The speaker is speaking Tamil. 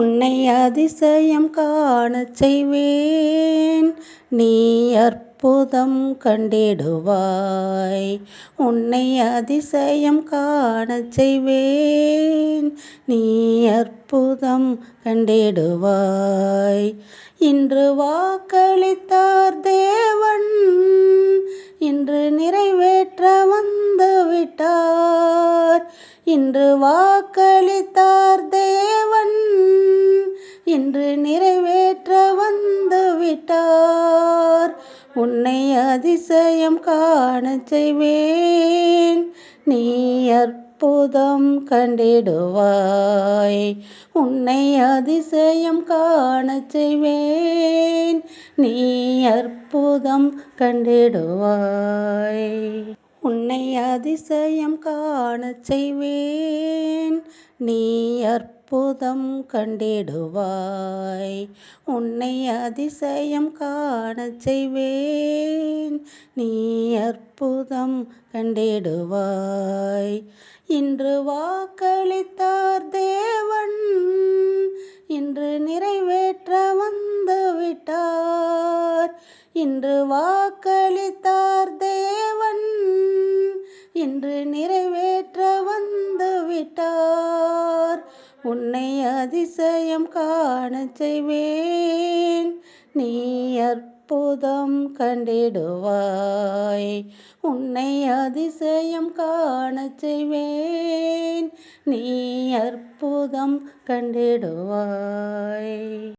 உன்னை அதிசயம் காணச் செய்வேன். நீ அற்புதம் கண்டிடுவாய். உன்னை அதிசயம் காணச் செய்வேன். நீ அற்புதம் கண்டிடுவாய். இன்று வாக்களித்தார் தேவன். இன்று நிறைவேற்ற வந்து விட்டார் இன்று வாக்களித்தார் நிறைவேற்ற வந்து விட்டார் உன்னை அதிசயம் காண செய்வேன். நீ அற்புதம் கண்டிடுவாய். உன்னை அதிசயம் காண செய்வேன். நீ அற்புதம் கண்டிடுவாய். உன்னை அதிசயம் காணச் செய்வேன். நீ அற்புதம் கண்டிடுவாய். உன்னை அதிசயம் காணச் செய்வேன். நீ அற்புதம் கண்டிடுவாய். இன்று வாக்களித்தார் தேவன். இன்று நிறைவேற்ற வந்து விட்டார். இன்று வாக்களித்தார் தேவன். விட்டார். உன்னை அதிசயம் காண செய்வேன். நீ அற்புதம் கண்டிடுவாய். உன்னை அதிசயம் காண செய்வேன். நீ அற்புதம் கண்டிடுவாய்.